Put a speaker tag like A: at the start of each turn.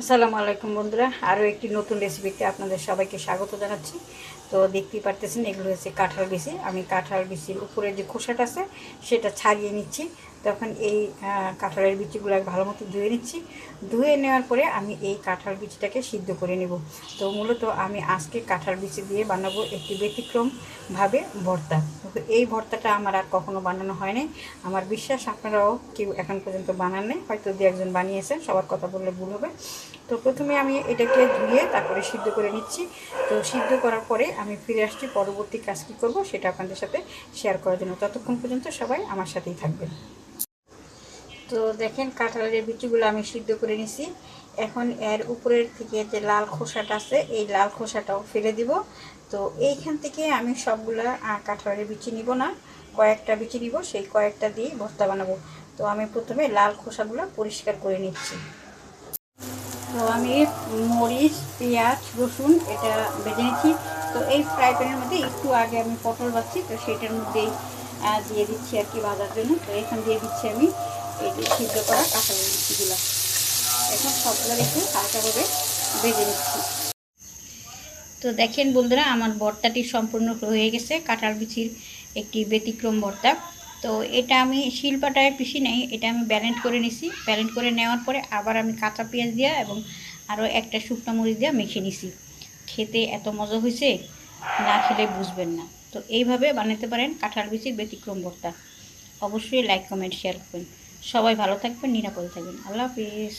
A: আসসালামু আলাইকুম বন্ধুরা, আরও একটি নতুন রেসিপিতে আপনাদের সবাইকে স্বাগত জানাচ্ছি। তো দেখতেই পারতেছেন, এগুলো হচ্ছে কাঁঠাল বিচি। আমি কাঁঠাল বিচির উপরে যে খোসাটা আছে, সেটা ছাড়িয়ে নিচ্ছি। তখন এই কাঁঠালের বিচিগুলো ভালো মতো ধুয়ে নিচ্ছি। ধুয়ে নেওয়ার পরে আমি এই কাঁঠাল বিচিটাকে সিদ্ধ করে নেব। তো মূলত আমি আজকে কাঁঠাল বিচি দিয়ে বানাবো একটি ব্যতিক্রমভাবে ভর্তা। এই ভর্তাটা আমার আর কখনো বানানো হয়নি। আমার বিশ্বাস, আপনারাও কেউ এখন পর্যন্ত বানান নেই হয়তো দু একজন বানিয়েছেন, সবার কথা বললে ভুল হবে। তো প্রথমে আমি এটাকে ধুয়ে তারপরে সিদ্ধ করে নিচ্ছি। তো সিদ্ধ করার পরে আমি ফিরে আসছি, পরবর্তী কাজ কী করব সেটা আপনাদের সাথে শেয়ার করার জন্য। ততক্ষণ পর্যন্ত সবাই আমার সাথেই থাকবেন। তো দেখেন কাঁঠালের বিচিগুলো আমি সিদ্ধ করে নিছি। এখন এর উপরের থেকে যে লাল খোসাটা আছে, এই লাল খোসাটাও ফেলে দিব। তো এইখান থেকে আমি সবগুলা কাঁঠালের বিচি নিব না, কয়েকটা বিচি নিব, সেই কয়েকটা দিয়ে ভর্তা বানাবো। তো আমি প্রথমে লাল খোসাগুলো পরিষ্কার করে নিচ্ছি। তো আমি মরিচ, পেঁয়াজ, রসুন এটা ভেজে নিচ্ছি। তো এই ফ্রাই প্যানের মধ্যে একটু আগে আমি পটল বাচ্ছি তো সেটার মধ্যেই দিয়ে দিচ্ছি আর কি বাজার জন্য। তো এখান দিয়ে দিচ্ছি আমি এই সিদ্ধ করা কাঁচামরিচ বিচিগুলো এখন সবগুলো একটু হালকাভাবে ভেজে নিচ্ছি। তো দেখেন বন্ধুরা, আমার ভর্তাটি সম্পূর্ণ হয়ে গেছে। কাঁঠাল বিচির একটি ব্যতিক্রম ভর্তা তো এটা আমি শিল্পাটায় পিসি নেই, এটা আমি ব্যালেন্ট করে নিছি। ব্যালেন্ট করে নেওয়ার পরে আবার আমি কাঁচা পেঁয়াজ দিয়া এবং আরও একটা শুকনো মরিচ দিয়ে মেখে নিছি। খেতে এত মজা হয়েছে না খেলে বুঝবেন না। তো এইভাবে বানাতে পারেন কাঁঠাল বিচির ব্যতিক্রম ভর্তা। অবশ্যই লাইক কমেন্ট শেয়ার করবেন। সবাই ভালো থাকবেন, নিরাপদে থাকবেন। আল্লাহ হাফিজ।